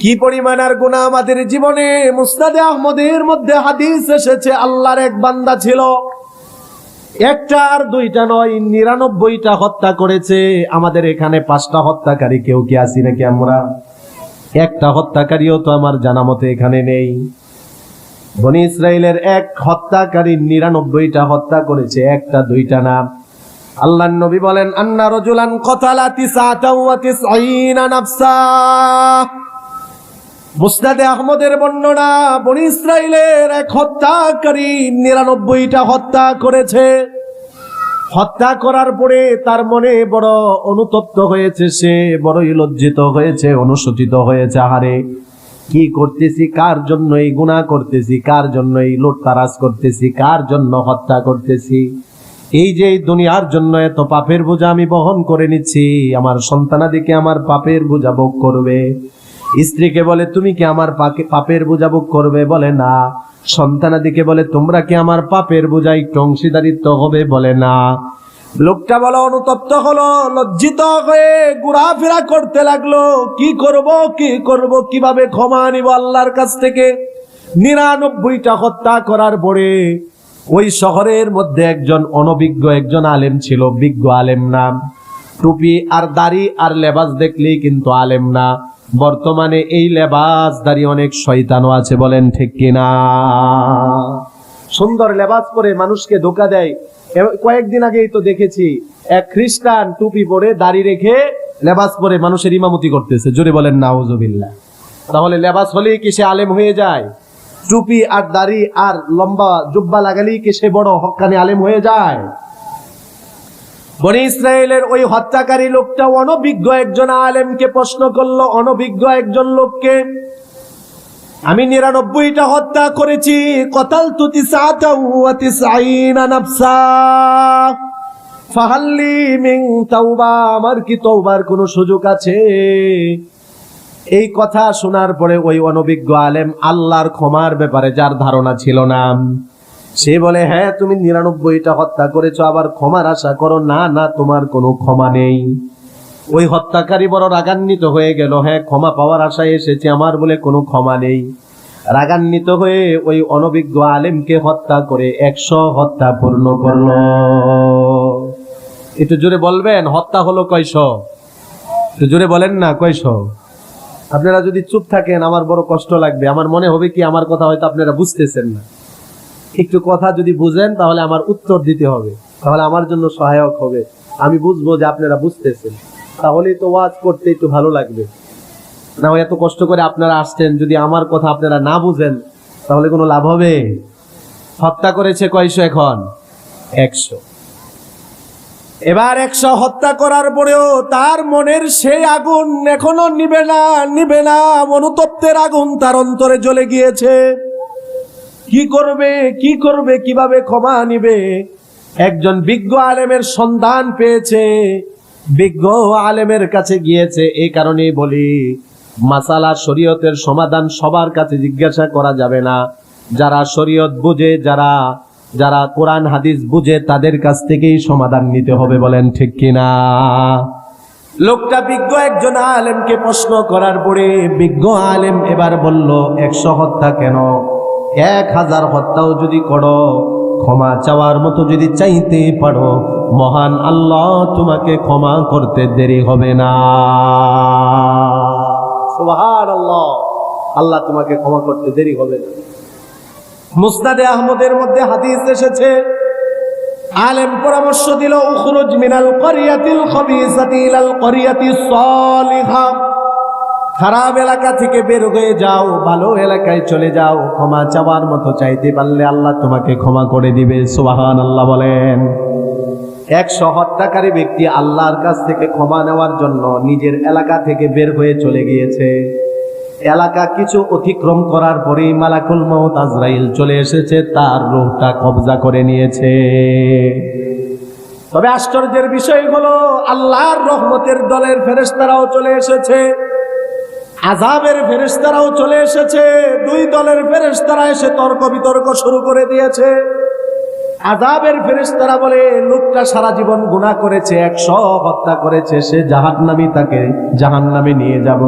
কি পরিমাণ আর গুণা আমাদের জীবনে? মুস্তাদে আহমদের মধ্যে হাদিস এসেছে, আল্লাহর এক বান্দা ছিল। একটা আর দুইটা নয়, নিরানব্বইটা হত্যা করেছে। আমাদের এখানে পাঁচটা হত্যাকারী, কেউ কি আছি নাকি আমরা? একটা হত্যাকারীও তো আমার জানা মতে এখানে নেই। বনি ইসরায়েলের এক হত্যাকারী নিরানব্বইটা হত্যা করেছে, একটা, দুইটা না। আল্লাহ নবী বলেন, আন্না রজুলান কতালা নাফসা। মুসনাদে আহমদের বর্ণনা, বনি ইসরায়েলের এক হত্যাকারী নিরানব্বইটা হত্যা করেছে। হত্যা করার পরে তার মনে বড় অনুতপ্ত হয়েছে সে, বড়ই লজ্জিত হয়েছে, অনুশোচিত হয়েছে। আহারে, কি করতেছি? কার জন্য এই গুণা করতেছি? কার জন্য এই লুটতারাজ করতেছি? কার জন্য হত্যা করতেছি? এই যে দুনিয়ার জন্য এত পাপের বোঝা আমি বহন করে নিচ্ছি, আমার সন্তানাদিকে আমার পাপের বোঝা ভোগ করবে? স্ত্রীকে বলে, তুমি কি আমার পাপের বোঝা ভোগ করবে? বলে, না। সন্তানাদিকে বলে, তোমরা কি আমার পাপের বোঝা একটু অংশীদারিত্ব হবে? বলে, না। লোকটা বলো, অনুতপ্ত হলো, লজ্জিত হয়ে ঘোরাফেরা করতে লাগল। কি করব কি করব, কীভাবে ক্ষমা নিব আল্লাহর কাছ থেকে? নিরানব্বইটা হত্যা করার পরে ওই শহরের মধ্যে একজন অনভিজ্ঞ একজন আলেম ছিল, বিজ্ঞ আলেম নাম টুপি আর দাড়ি আর লেবাস দেখলেই কিন্তু আলেম না। বর্তমানে এই লেবাস দাড়ি অনেক শয়তানও আছে, বলেন ঠিক কিনা? সুন্দর লেবাস পরে মানুষকে ধোকা দেয়। কয়েকদিন আগেই তো দেখেছি, এক খ্রিস্টান টুপি পরে দাড়ি রেখে লেবাস পরে মানুষের ইমামতি করতেছে। জোরে বলেন, নাউজুবিল্লাহ। তাহলে লেবাস হলেই কি সে আলেম হয়ে যায়? টুপি আর দাড়ি আর লম্বা জুব্বা লাগালেই কি সে বড় হক্কানি আলেম হয়ে যায়? বনি ইসরায়েলের ওই হত্যাকারী লোকটা অনভিজ্ঞ একজন আলেমকে প্রশ্ন করল, অনভিজ্ঞ একজন লোককে? আমি নিরানব্বইটা হত্যা করেছি। কতাল তুতি ফাহাল্লি মিং তাওবা। আমার কি তওবার কোনো সুযোগ আছে? এই কথা শোনার পরে ওই অনভিজ্ঞ আলেম আল্লাহর ক্ষমার ব্যাপারে যার ধারণা ছিল না। সে বলে হ্যাঁ তুমি নিরানব্বইটা হত্যা করেছ, আবার ক্ষমার আশা করো। না না, তোমার কোনো ক্ষমা নেই। ওই হত্যাকারী বড় রাগান্বিত হয়ে গেল। হ্যাঁ ক্ষমা পাওয়ার আশায় এসেছে, আমার বলে কোনো ক্ষমা নেই। রাগান্বিত হয়ে ওই অনভিজ্ঞ আলেমকে হত্যা করে একশো হত্যা পূর্ণ করল। একটু জোরে বলবেন, হত্যা হলো কয়শ? একটু জোরে বলেন না, কয়শ? আপনারা যদি চুপ থাকেন, আমার বড় কষ্ট লাগবে। আমার মনে হবে কি, আমার কথা হয়তো আপনারা বুঝতেছেন না। একটু কথা যদি বুঝেন, তাহলে আমার উত্তর দিতে হবে। তাহলে আমার জন্য সহায়ক হবে। আমি বুঝব যে আপনারা বুঝতেছেন। তাহলেই তো ওয়াজ করতে একটু ভালো লাগবে। না এত কষ্ট করে আপনারা আসছেন, যদি আমার কথা আপনারা না বুঝেন, তাহলে কোনো লাভ হবে? হত্যা করেছে কয়শো এখন? একশো। এবার একশো হত্যা করার পরেও তার মনের সেই আগুন এখনও নিবে না নিবে না। অনুতপ্তের আগুন তার অন্তরে জ্বলে গিয়েছে। কি করবে কি করবে, কীভাবে ক্ষমা নিবে? একজন বিজ্ঞ আলেমের সন্ধান পেয়েছে। বিজ্ঞ আলেমের কাছে গিয়েছে। এই কারণেই বলি, মাসালা শরীয়তের সমাধান সবার কাছে জিজ্ঞাসা করা যাবে না। যারা শরীয়ত বুঝে, যারা যারা কোরআন, হাদিস বুঝে তাদের কাছ থেকেই সমাধান নিতে হবে বলেন ঠিক কিনা? লোকটা বিজ্ঞ একজন আলেমকে প্রশ্ন করার পরে বিজ্ঞ আলেম এবার বলল, একশো হত্যা কেন? এক হাজার হত্যাও যদি করো, ক্ষমা চাওয়ার মতো যদি চাইতে পারো, মহান আল্লাহ তোমাকে ক্ষমা করতে দেরি হবে না। আল্লাহ আল্লাহ তোমাকে ক্ষমা করতে দেরি হবে না। মুস্তাদে আহমদের মধ্যে হাদিস এসেছে। আলেম পরামর্শ দিল, উখরুজ মিনাল করিয়াতিল খবিসাতি ইলাল করিয়াতি সলিহা। খারাপ এলাকা থেকে বের হয়ে যাও, ভালো এলাকায় চলে যাও। ক্ষমা চাওয়ার মতো চাইতে পারলে আল্লাহ তোমাকে ক্ষমা করে দিবে। সুবাহান আল্লাহ বলেন। এক হত্যাকারী ব্যক্তি আল্লাহর কাছ থেকে ক্ষমা নেওয়ার জন্য নিজের এলাকা থেকে বের হয়ে চলে গিয়েছে। এলাকা কিছু অতিক্রম করার পরেই মালাকুল মৌত আজরাইল চলে এসেছে, তার রূহটা কবজা করে নিয়েছে। তবে আশ্চর্যের বিষয় হলো, আল্লাহর রহমতের দলের ফেরেস্তারাও চলে এসেছে আজাবের ফেরেস্তারাও চলে এসেছে, দুই দলের ফেরেস্তারা এসে তর্ক বিতর্ক শুরু করে দিয়েছে। আজাবের ফেরেস্তারা বলে, লোকটা সারা জীবন গুণা করেছে, একশো হত্যা করেছে, সে জাহান্নামী তাকে জাহান্নামে নিয়ে যাব।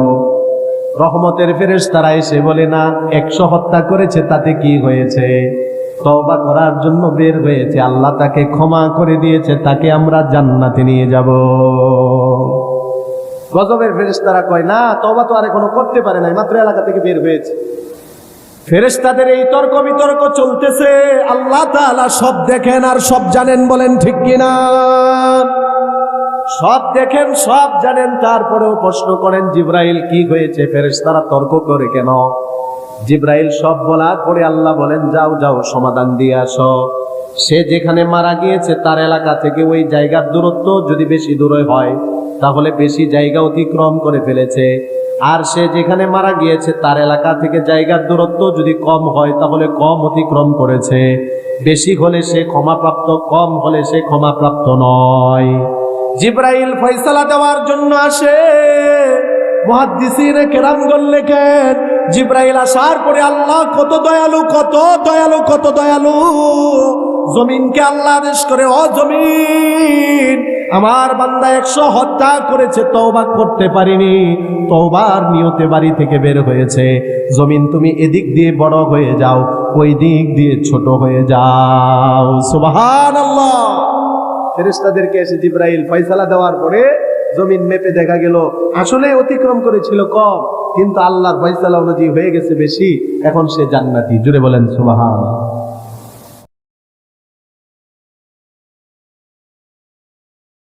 রহমতের ফেরেশতারা এসে বলে, না, একশো হত্যা করেছে, তাতে কি হয়েছে? তওবা করার জন্য বের হয়েছে। আল্লাহ তাকে ক্ষমা করে দিয়েছে, তাকে আমরা জান্নাতে নিয়ে যাব। গজবের ফেরেশতারা কয়, না, তওবা তো আর এখনও করতে পারে নাই, মাত্র এলাকা থেকে বের হয়েছে। ফেরেশতাদের এই তর্ক বিতর্ক চলতেছে। আল্লাহ তাআলা সব দেখেন আর সব জানেন বলেন ঠিক কিনা? সব দেখেন, সব জানেন, তারপরেও প্রশ্ন করেন, জিব্রাইল কি হয়েছে? ফেরেশতারা তর্ক করে কেন? জিব্রাইল সব বলার পরে আল্লাহ বলেন, যাও যাও, সমাধান দিয়ে আসো। সে যেখানে মারা গিয়েছে, তার এলাকা থেকে ওই জায়গার দূরত্ব যদি বেশি দূরে হয়, তাহলে বেশি জায়গা অতিক্রম করে ফেলেছে। আর সে যেখানে মারা গিয়েছে, তার এলাকা থেকে জায়গার দূরত্ব যদি কম হয়, তাহলে কম অতিক্রম করেছে। বেশি হলে সে ক্ষমাপ্রাপ্ত, কম হলে সে ক্ষমাপ্রাপ্ত নয়। জিব্রাইল ফয়সালা দেওয়ার জন্য আসে। আসার আল্লাহ কত দয়ালু কত দয়ালু কত দয়ালু। জমিনকে আল্লাহ করে জমিন, আমার বান্দা একশো হত্যা করেছে, তওবা করতে পারিনি। তওবার নিয়তে বাড়ি থেকে বের হয়েছে। জমিন তুমি এদিক দিয়ে বড় হয়ে যাও, ওই দিক দিয়ে ছোট হয়ে যাও। সুবহানাল্লাহ। ফেরেশতাদেরকে এসে জিব্রাইল ফয়সালা দেওয়ার পরে জমিন মেপে দেখা গেল, আসলে অতিক্রম করেছিল কম, কিন্তু আল্লাহর ফয়সালা অনুযায়ী হয়ে গেছে বেশি, এখন সে জান্নাতি। জুড়ে বলেন সুবহান